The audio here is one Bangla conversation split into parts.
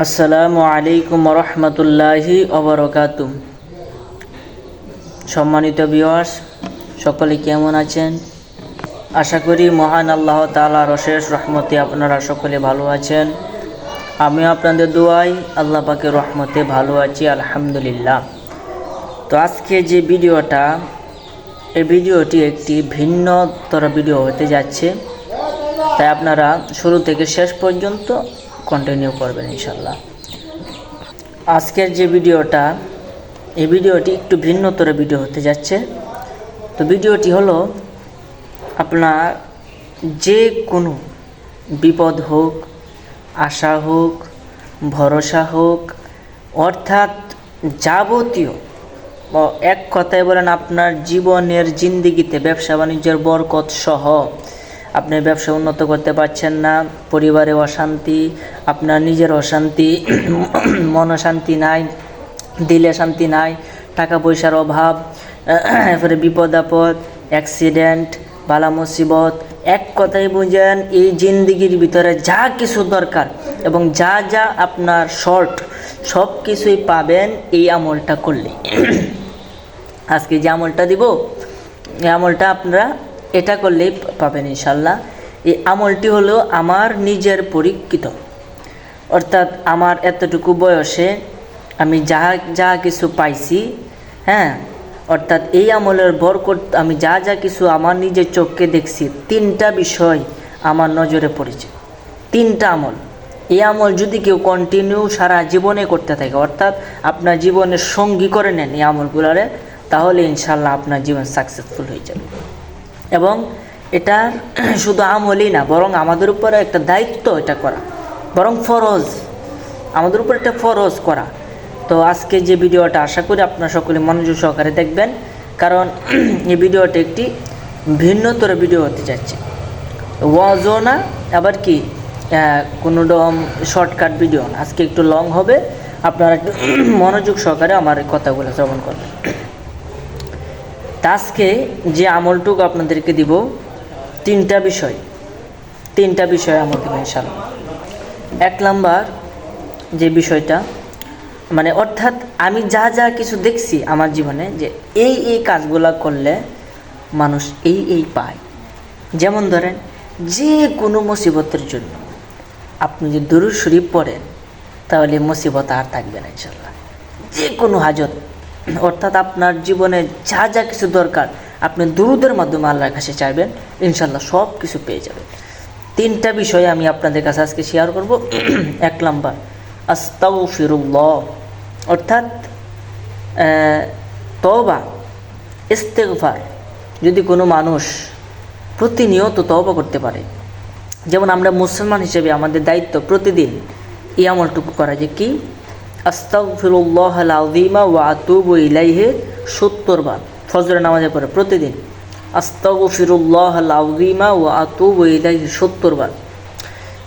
আসসালামু আলাইকুম রহমতুল্লাহি অবরকাতুম সম্মানিত বিওয়াস সকলে কেমন আছেন? আশা করি মহান আল্লাহ তালার অশেষ রহমতে আপনারা সকলে ভালো আছেন। আমিও আপনাদের দোয়াই আল্লাহ পাকের রহমতে ভালো আছি, আলহামদুলিল্লাহ। তো আজকে যে ভিডিওটা, এই ভিডিওটি একটি ভিন্নতর ভিডিও হতে যাচ্ছে। তাই আপনারা শুরু থেকে শেষ পর্যন্ত কন্টিনিউ করবেন ইনশাল্লাহ আজকের যে ভিডিওটা, এই ভিডিওটি একটু ভিন্নতর ভিডিও হতে যাচ্ছে। তো ভিডিওটি হলো, আপনার যে কোনো বিপদ হোক, আশা হোক, ভরসা হোক, অর্থাৎ যাবতীয় এক কথায় বলেন আপনার জীবনের জিন্দিগিতে ব্যবসা বাণিজ্যের বরকত সহ আপনি ব্যবসা উন্নত করতে পারছেন না, পরিবারে অশান্তি, আপনার নিজের অশান্তি, মন শান্তি নাই, দিলে শান্তি নাই, টাকা পয়সার অভাব, এরপরে বিপদ আপদ অ্যাক্সিডেন্ট বালা মুসিবত, এক কথাই বুঝেন, এই জিন্দিগির ভিতরে যা কিছু দরকার এবং যা যা আপনার শর্ট সব কিছুই পাবেন এই আমলটা করলে। আজকে যে আমলটা দিব, এই আমলটা আপনারা এটা করলেই পাবেন ইনশাল্লাহ। এই আমলটি হলো আমার নিজের পরীক্ষিত। অর্থাৎ আমার এতটুকু বয়সে আমি যা যা কিছু পাইছি হ্যাঁ? অর্থাৎ এই আমলের বরকত, আমি যা যা কিছু আমার নিজের চোখকে দেখছি, তিনটা বিষয় আমার নজরে পড়েছে। তিনটা আমল। এই আমল যদি কেউ কন্টিনিউ সারা জীবনে করতে থাকে, অর্থাৎ আপনার জীবনের সঙ্গী করে নেন এই আমলগুলারে, তাহলে ইনশাল্লাহ আপনার জীবন সাকসেসফুল হয়ে যাবে। এবং এটার শুধু আমলই না, বরং আমাদের উপরে একটা দায়িত্ব এটা করা, বরং ফরজ, আমাদের উপর একটা ফরজ করা। তো আজকে যে ভিডিওটা, আশা করি আপনারা সকলে মনোযোগ সহকারে দেখবেন, কারণ এই ভিডিওটা একটি ভিন্নতর ভিডিও হতে যাচ্ছে। ওয়াজও না আবার কি কোনো রকম শর্টকাট ভিডিও না। আজকে একটু লং হবে, আপনারা একটু মনোযোগ সহকারে আমার কথাগুলো শ্রবণ করবেন। আজকে যে আমলটুকু আপনাদেরকে দিব, তিনটা বিষয়। তিনটা বিষয় আমল দেবো ইনশাল্লাহ এক নাম্বার যে বিষয়টা মানে অর্থাৎ আমি যা যা কিছু দেখছি আমার জীবনে যে এই এই কাজগুলা করলে মানুষ এই এই পায়। যেমন ধরেন, যে কোনো মুসিবতের জন্য আপনি যদি দুরুদ শরীফ পড়েন, তাহলে মুসিবত আর থাকবে না ইনশাল্লাহ যে কোনো হাজত অর্থাৎ আপনার জীবনে যা যা কিছু দরকার, আপনি দুরুদের মাধ্যমে আল্লাহর কাছে চাইবেন ইনশাল্লাহ সব কিছু পেয়ে যাবেন। তিনটা বিষয় আমি আপনাদের কাছে আজকে শেয়ার করব। এক নাম্বার আস্তাউ ফিরুল্লাহ অর্থাৎ তবা তওবা, ইস্তেগফার। যদি কোনো মানুষ প্রতিনিয়ত তবা করতে পারে, যেমন আমরা মুসলমান হিসেবে আমাদের দায়িত্ব প্রতিদিন এই আমলটুকু করা যে কি? আস্তাগফিরুল্লাহ আল আযীমা ওয়া আতুবু ইলাইহি সত্তর বার ফজরের নামাজের পরে প্রতিদিন। আস্তাগফিরুল্লাহ আল আযীমা ওয়া আতুবু ইলাইহি সত্তর বার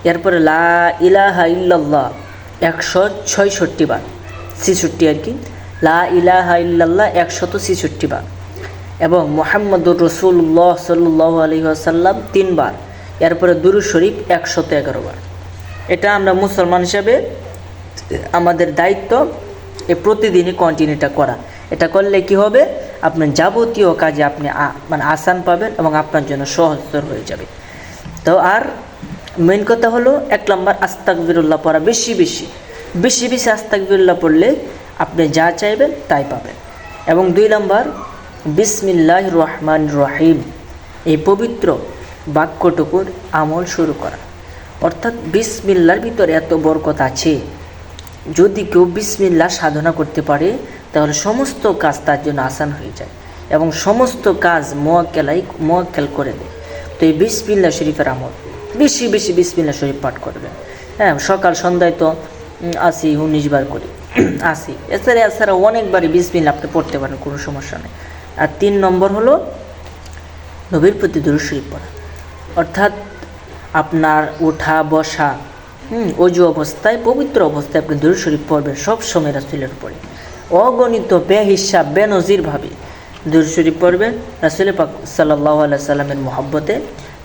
এরপরে লা ইলাহা ইল্লাল্লাহ একশো ছয়ষট্টি বার ছেষট্টি আর কি। লা ইলাহা ইল্লাল্লাহ একশত ছেষট্টি বার এবং মোহাম্মদুর রসুল্লাহ সাল্লাহ আলী আসাল্লাম তিনবার। এরপরে দুরু শরীফ একশত এগারো বার। এটা আমরা মুসলমান হিসাবে আমাদের দায়িত্ব এ প্রতিদিনই কন্টিনিউটা করা। এটা করলে কি হবে? আপনার যাবতীয় কাজে আপনি মানে আসান পাবেন এবং আপনার জন্য সহজতর হয়ে যাবে। তো আর মেন কথা হলো, এক নম্বর আস্তাকবিরুল্লাহ পড়া বেশি বেশি। বেশি বেশি আস্তাকবিরুল্লাহ পড়লে আপনি যা চাইবেন তাই পাবেন। এবং দুই নম্বর বিসমিল্লাহ রহমান রহিম। এই পবিত্র বাক্যটুকুর আমল শুরু করা। অর্থাৎ বিসমিল্লার ভিতরে এত বরকত আছে। যদি কেউ বিসমিল্লা সাধনা করতে পারে, তাহলে সমস্ত কাজ তার জন্য আসান হয়ে যায় এবং সমস্ত কাজ মোয়াক্কেলাই, মোয়াক্কেল করে দেয়। তো এই বিসমিল্লা শরীফের আমল, বেশি বেশি বিসমিল্লা শরীফ পাঠ করবেন। হ্যাঁ সকাল সন্ধ্যায় তো আসি উনিশ বার করি। আসি। এছাড়া এছাড়া অনেকবারই বিসমিল্লা আপনি পড়তে পারেন, কোনো সমস্যা নেই। আর তিন নম্বর হলো নবীর প্রতি দূর শরীফ পড়া। অর্থাৎ আপনার ওঠা, বসা হুম, অজু অবস্থায়, পবিত্র অবস্থায় আপনি দুরূদ শরীফ পড়বেন, সব সময় রাসুলের উপরে। অগণিত বেহিসাব বেনজিরভাবে দুরূদ শরীফ পড়বেন, রাসুল পাক সাল্লাহ আল্লাহ সাল্লামের মহব্বতে।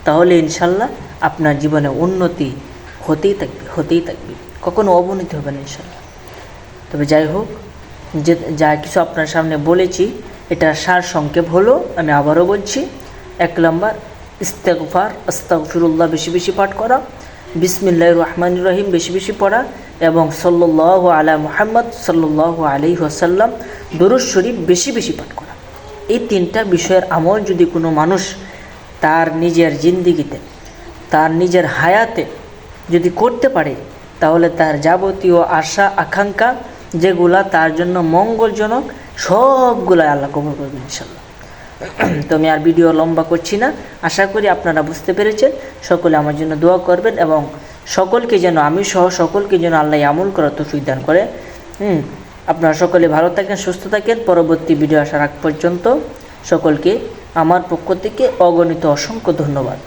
তাহলে ইনশাল্লাহ আপনার জীবনে উন্নতি হতেই থাকবে হতেই থাকবে। কখনো অবনতি হবে না ইনশাল্লাহ। তবে যাই হোক, যে যা কিছু আপনার সামনে বলেছি, এটা সার সংক্ষেপ হলো, আমি আবারও বলছি, এক নম্বর ইস্তেকফার আস্তাগফিরুল্লাহ বেশি বেশি পাঠ করা। বিসমিল্লাহ রহমান রহিম, বেশি বেশি পড়া এবং সল্লাহ আলা মুহাম্মদ সল্লাহ আলি ওয়াসাল্লাম দরুদ শরীফ বেশি বেশি পাঠ করা। এই তিনটা বিষয়ের আমল যদি কোনো মানুষ তার নিজের জিন্দিগিতে, তার নিজের হায়াতে যদি করতে পারে, তাহলে তার যাবতীয় আশা, আকাঙ্ক্ষা যেগুলা তার জন্য মঙ্গলজনক, সবগুলাই আল্লাহ কবর করবে ইনশাল্লাহ তো আমি আর ভিডিও লম্বা করছি না। আশা করি আপনারা বুঝতে পেরেছেন। সকলে আমার জন্য দোয়া করবেন এবং সকলকে যেন, আমি সহ সকলকে যেন আল্লাহ আমল করার তৌফিক দান করে। হুম, আপনারা সকলে ভালো থাকেন, সুস্থ থাকেন। পরবর্তী ভিডিও আসার আগ পর্যন্ত সকলকে আমার পক্ষ থেকে অগণিত অসংখ্য ধন্যবাদ।